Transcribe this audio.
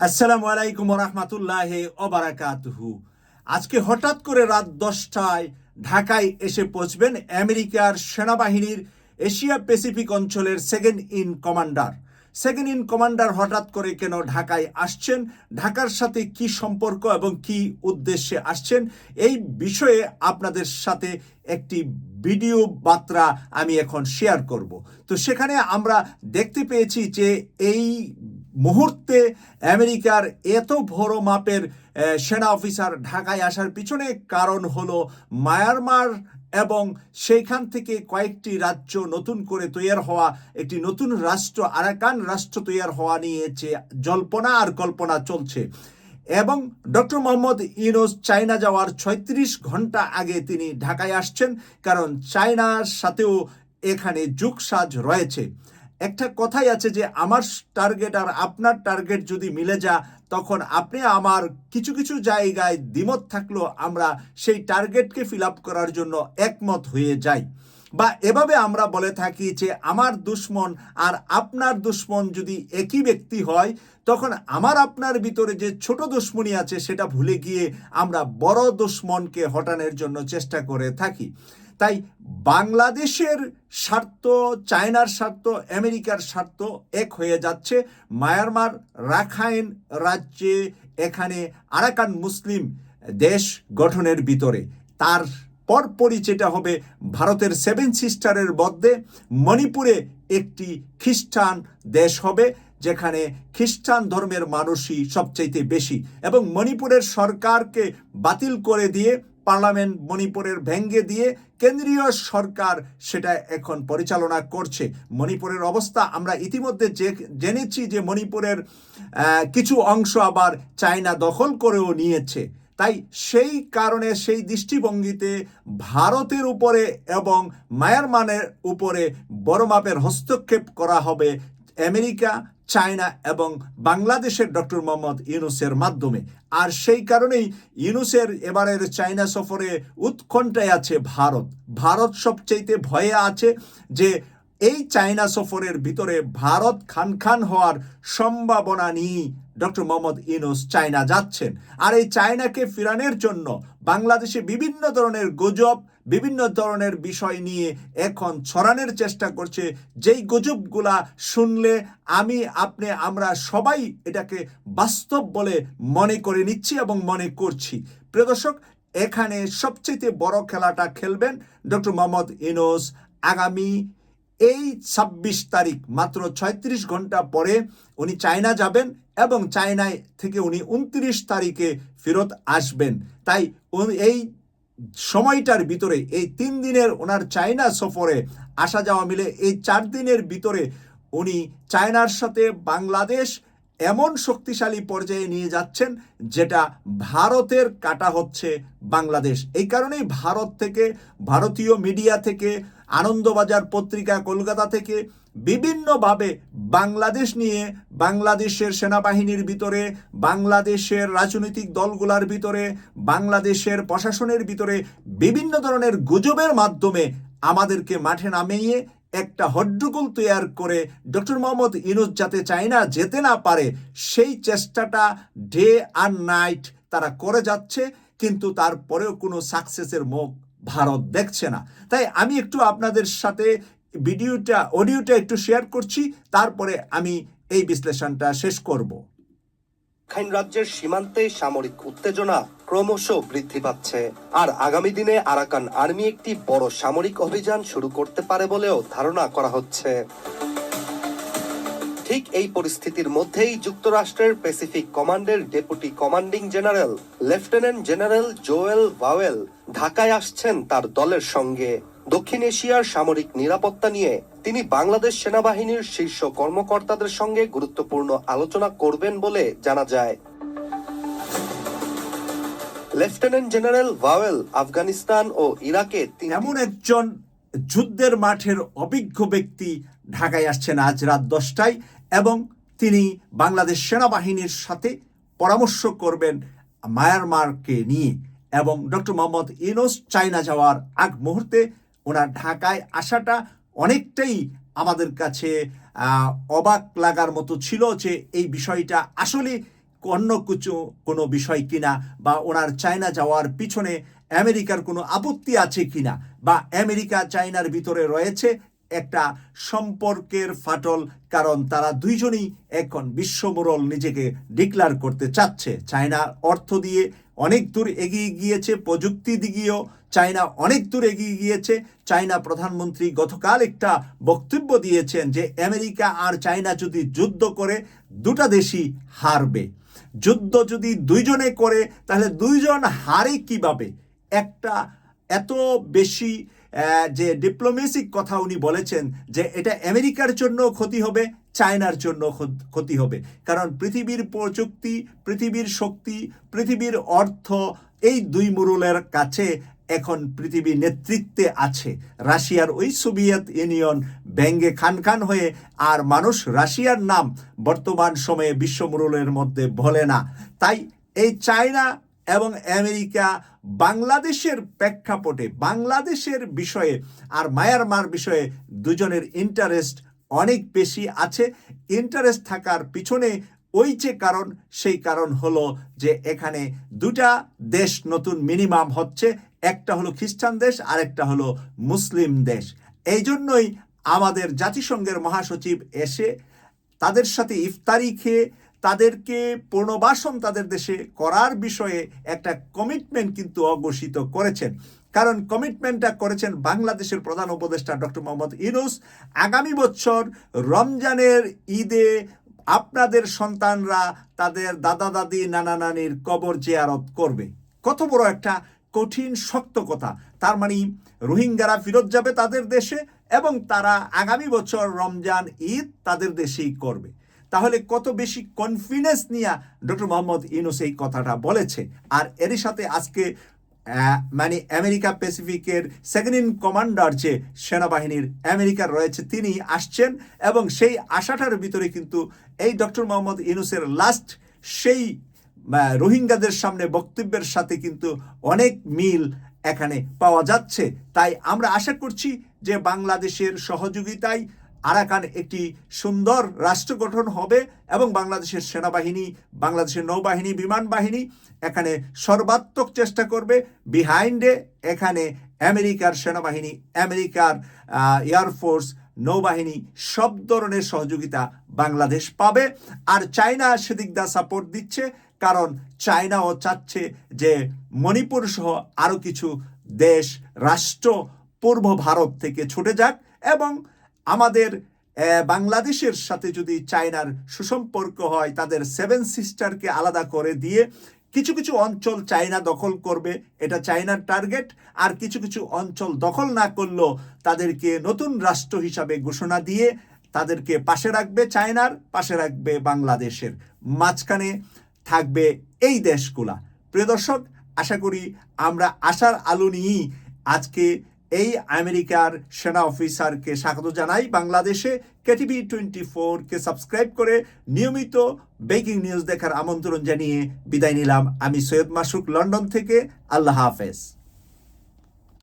আসসালামু আলাইকুম রহমতুল্লাহ ওবারাকাতুহু আজকে হঠাৎ করে রাত দশটায় ঢাকায় এসে পৌঁছবেন আমেরিকার সেনাবাহিনীর এশিয়া প্যাসিফিক অঞ্চলের second in commander. Second in commander হঠাৎ করে কেন ঢাকায় আসছেন? ঢাকার সাথে কি সম্পর্ক এবং কি উদ্দেশ্যে আসছেন? এই বিষয়ে আপনাদের সাথে একটি ভিডিও বার্তা আমি এখন শেয়ার করব। তো সেখানে আমরা দেখতে পেয়েছি যে এই মুহূর্তে আমেরিকার এত বড় মাপের সেনা অফিসার ঢাকায় আসার পিছনে কারণ হলো মায়ানমার এবং সেইখান থেকে কয়েকটি রাজ্য নতুন করে তৈরি হওয়া, একটি নতুন রাষ্ট্র, আরাকান রাষ্ট্র তৈরি হওয়া নিয়ে যে জল্পনা আর কল্পনা চলছে। এবং ডক্টর মোহাম্মদ ইউনুস চায়না যাওয়ার ছয়ত্রিশ ঘণ্টা আগে তিনি ঢাকায় আসছেন, কারণ চায়নার সাথেও এখানে যুগসাজ রয়েছে। একটা কথাই আছে যে, আমার টার্গেট আর আপনার টার্গেট যদি মিলে যা, তখন আপনি আমার কিছু কিছু জায়গায় দ্বিমত থাকলেও আমরা সেই টার্গেটকে ফিল আপ করার জন্য একমত হয়ে যাই। বা এভাবে আমরা বলে থাকি যে আমার দুশ্মন আর আপনার দুশ্মন যদি একই ব্যক্তি হয়, তখন আমার আপনার ভিতরে যে ছোট দুশ্মনী আছে সেটা ভুলে গিয়ে আমরা বড় দুশ্মনকে হটানোর জন্য চেষ্টা করে থাকি। তাই বাংলাদেশের স্বার্থ, চায়নার স্বার্থ, আমেরিকার স্বার্থ এক হয়ে যাচ্ছে। মায়ানমার, রাখাইন রাজ্যে এখানে আরাকান মুসলিম দেশ গঠনের ভিতরে। তার পরপরই যেটা হবে ভারতের সেভেন সিস্টারের মধ্যে, মণিপুরে একটি খ্রিস্টান দেশ হবে, যেখানে খ্রিস্টান ধর্মের মানুষই সবচাইতে বেশি। এবং মণিপুরের সরকারকে বাতিল করে দিয়ে, পার্লামেন্ট মণিপুরের ভেঙ্গে দিয়ে, কেন্দ্রীয় সরকার সেটা এখন পরিচালনা করছে। মণিপুরের অবস্থা আমরা ইতিমধ্যে যে, জেনেছি যে মণিপুরের কিছু অংশ আবার চায়না দখল করেও নিয়েছে। তাই সেই কারণে সেই দৃষ্টিভঙ্গিতে ভারতের উপরে এবং মায়ানমারের উপরে বড় মাপের হস্তক্ষেপ করা হবে আমেরিকা, চায়না এবং বাংলাদেশের ডক্টর মোহাম্মদ ইউনুসের মাধ্যমে। আর সেই কারণেই ইউনুসের এবারের চায়না সফরে উৎকণ্ঠায় আছে ভারত। ভারত সবচাইতে ভয়ে আছে যে এই চায়না সফরের ভিতরে ভারত খান খান হওয়ার সম্ভাবনা নিয়ে ডক্টর মোহাম্মদ ইনোস চায়না যাচ্ছেন। আর এই চায়নাকে ফিরানোর জন্য বাংলাদেশে বিভিন্ন ধরনের গুজব, বিভিন্ন ধরনের বিষয় নিয়ে এখন ছড়ানোর চেষ্টা করছে। যেই গুজবগুলা শুনলে আমি, আপনি, আমরা সবাই এটাকে বাস্তব বলে মনে করে নিচ্ছি এবং মনে করছি। প্রিয় দর্শক, এখানে সবচেয়ে বড় খেলাটা খেলবেন ডক্টর মোহাম্মদ ইনোস আগামী এই ছাব্বিশ তারিখ মাত্র ছয়ত্রিশ ঘণ্টা পরে উনি চায়না যাবেন এবং চায়নায় থেকে উনি উনত্রিশ তারিখে ফেরত আসবেন। তাই এই সময়টার ভিতরে, এই তিন দিনের ওনার চায়না সফরে আসা যাওয়া মিলে এই চার দিনের ভিতরে উনি চায়নার সাথে বাংলাদেশ এমন শক্তিশালী পর্যায়ে নিয়ে যাচ্ছেন যেটা ভারতের কাটা হচ্ছে বাংলাদেশ। এই কারণেই ভারত থেকে, ভারতীয় মিডিয়া থেকে আনন্দবাজার পত্রিকা কলকাতা থেকে বিভিন্নভাবে বাংলাদেশ নিয়ে বাংলাদেশের সেনাবাহিনীর ভিতরে, বাংলাদেশের রাজনৈতিক দলগুলার ভিতরে, বাংলাদেশের প্রশাসনের ভিতরে বিভিন্ন ধরনের গুজবের মাধ্যমে আমাদেরকে মাঠে নামিয়ে একটা হড্ডগোল তৈয়ার করে ডক্টর মোহাম্মদ ইনুস যাতে চায়না যেতে না পারে, সেই চেষ্টাটা ডে আর নাইট তারা করে যাচ্ছে, কিন্তু তারপরেও কোনো সাকসেসের মুখ ভারত দেখছে না। তাই আমি একটু আপনাদের সাথে ভিডিওটা, অডিওটা একটু শেয়ার করছি, তারপরে আমি এই বিশ্লেষণটা শেষ করব। খাইন রাজ্যের সীমান্তে সামরিক উত্তেজনা ক্রমশ বৃদ্ধি পাচ্ছে। আর আগামী দিনে আরাকান আর্মি একটি বড় সামরিক অভিযান শুরু করতে পারে বলেও ধারণা করা হচ্ছে। ঠিক এই পরিস্থিতির মধ্যেই যুক্তরাষ্ট্রের প্যাসিফিক কমান্ডের deputy commanding general lieutenant general Joel Vowell ঢাকায় আসছেন তার দলের সঙ্গে। দক্ষিণ এশিয়ার সামরিক নিরাপত্তা নিয়ে তিনি বাংলাদেশ সেনাবাহিনীর শীর্ষ কর্মকর্তাদের সঙ্গে গুরুত্বপূর্ণ আলোচনা করবেন বলে জানা যায়। লেফটেন্যান্ট জেনারেল ভাওয়েল আফগানিস্তান ও ইরাকে এমন একজন যুদ্ধের মাঠের অভিজ্ঞ ব্যক্তি ঢাকায় আসছেন আজ রাত দশটায়। এবং তিনি বাংলাদেশ সেনাবাহিনীর সাথে পরামর্শ করবেন মায়ানমারকে নিয়ে এবং ডক্টর মোহাম্মদ ইনোস চায়না যাওয়ার আগ মুহূর্তে ওনার ঢাকায় আসাটা অনেকটাই আমাদের কাছে অবাক লাগার মতো ছিল যে এই বিষয়টা আসলে অন্য কিছু কোনো বিষয় কিনা বা ওনার চায়না যাওয়ার পিছনে আমেরিকার কোনো আপত্তি আছে কিনা বা আমেরিকা চায়নার ভিতরে রয়েছে একটা সম্পর্কের ফাটল, কারণ তারা দুইজনই এখন বিশ্বমোড়ল নিজেকে ডিক্লার করতে চাচ্ছে। চায়না অর্থ দিয়ে অনেক দূর এগিয়ে গিয়েছে, প্রযুক্তি দিকেও চায়না অনেক দূর এগিয়ে গিয়েছে। চায়না প্রধানমন্ত্রী গতকাল একটা বক্তব্য দিয়েছেন যে, আমেরিকা আর চায়না যদি যুদ্ধ করে, দুটা দেশই হারবে। যুদ্ধ যদি দুইজনে করে, তাহলে দুইজন হারে কীভাবে? একটা এত বেশি যে ডিপ্লোমেসিক কথা উনি বলেছেন যে এটা আমেরিকার জন্য ক্ষতি হবে, চায়নার জন্য ক্ষতি হবে। কারণ পৃথিবীর প্রযুক্তি, পৃথিবীর শক্তি, পৃথিবীর অর্থ এই দুই মুরুলের কাছে এখন পৃথিবী নেতৃত্বে আছে। রাশিয়ার ওই সোভিয়েত ইউনিয়ন ব্যঙ্গে খান খান হয়ে, আর মানুষ রাশিয়ার নাম বর্তমান সময়ে বিশ্বমুরুলের মধ্যে বলে না। তাই এই চায়না এবং আমেরিকা বাংলাদেশের প্রেক্ষাপটে, বাংলাদেশের বিষয়ে আর মায়ানমার বিষয়ে দুজনের ইন্টারেস্ট অনেক বেশি আছে। ইন্টারেস্ট থাকার পিছনে ওই যে কারণ, সেই কারণ হলো যে এখানে দুটা দেশ নতুন মিনিমাম হচ্ছে। একটা হলো খ্রিস্টান দেশ আর একটা হলো মুসলিম দেশ। এই জন্যই আমাদের জাতিসংঘের মহাসচিব এসে তাদের সাথে ইফতারি খেয়ে তাদেরকে পুনর্বাসন তাদের দেশে করার বিষয়ে একটা কমিটমেন্ট কিন্তু অঘোষিত করেছেন। কারণ কমিটমেন্টটা করেছেন বাংলাদেশের প্রধান উপদেষ্টা ডক্টর মোহাম্মদ ইনুস আগামী বছর রমজানের ঈদে আপনাদের সন্তানরা তাদের দাদা, দাদি, নানা, নানির কবর জিয়ারত করবে। কত বড় একটা কঠিন, শক্ত কথা। তার মানে রোহিঙ্গারা ফেরত যাবে তাদের দেশে এবং তারা আগামী বছর রমজান ঈদ তাদের দেশেই করবে। তাহলে কত বেশি কনফিডেন্স নিয়ে ডক্টর মোহাম্মদ ইউনুস এই কথাটা বলেছে? আর এরই সাথে আজকে মানে আমেরিকা প্যাসিফিকের সেকেন্ড ইন কমান্ডার যে সেনাবাহিনীর আমেরিকার রয়েছে, তিনি আসছেন এবং সেই আশাটার ভিতরে কিন্তু এই ডক্টর মোহাম্মদ ইউনুসের লাস্ট সেই রোহিঙ্গাদের সামনে বক্তব্যের সাথে কিন্তু অনেক মিল এখানে পাওয়া যাচ্ছে। তাই আমরা আশা করছি যে বাংলাদেশের সহযোগিতায় আরাকান একটি সুন্দর রাষ্ট্র গঠন হবে এবং বাংলাদেশের সেনাবাহিনী, বাংলাদেশের নৌবাহিনী, বিমান বাহিনী এখানে সর্বাত্মক চেষ্টা করবে। বিহাইন্ডে এখানে আমেরিকার সেনাবাহিনী, আমেরিকার এয়ারফোর্স নৌবাহিনী সব ধরনের সহযোগিতা বাংলাদেশ পাবে। আর চায়না সেদিক দা সাপোর্ট দিচ্ছে, কারণ চায়নাও চাচ্ছে যে মণিপুর সহ আরও কিছু দেশ, রাষ্ট্র পূর্ব ভারত থেকে ছুটে যাক এবং আমাদের বাংলাদেশের সাথে যদি চায়নার সুসম্পর্ক হয়, তাদের সেভেন সিস্টারকে আলাদা করে দিয়ে কিছু কিছু অঞ্চল চায়না দখল করবে, এটা চায়নার টার্গেট। আর কিছু কিছু অঞ্চল দখল না করলেও তাদেরকে নতুন রাষ্ট্র হিসাবে ঘোষণা দিয়ে তাদেরকে পাশে রাখবে চায়নার, পাশে রাখবে বাংলাদেশের। মাঝখানে থাকবে এই দেশগুলা। প্রিয় দর্শক, আশা করি আমরা আশার আলো নিয়েই আজকে এই আমেরিকার সেনা অফিসারকে স্বাগত জানাই। বাংলাদেশে কেটিভি টোয়েন্টি ফোরকে সাবস্ক্রাইব করে নিয়মিত ব্রেকিং নিউজ দেখার আমন্ত্রণ জানিয়ে বিদায় নিলাম। আমি সৈয়দ মাসুক, লন্ডন থেকে। আল্লাহ হাফেজ।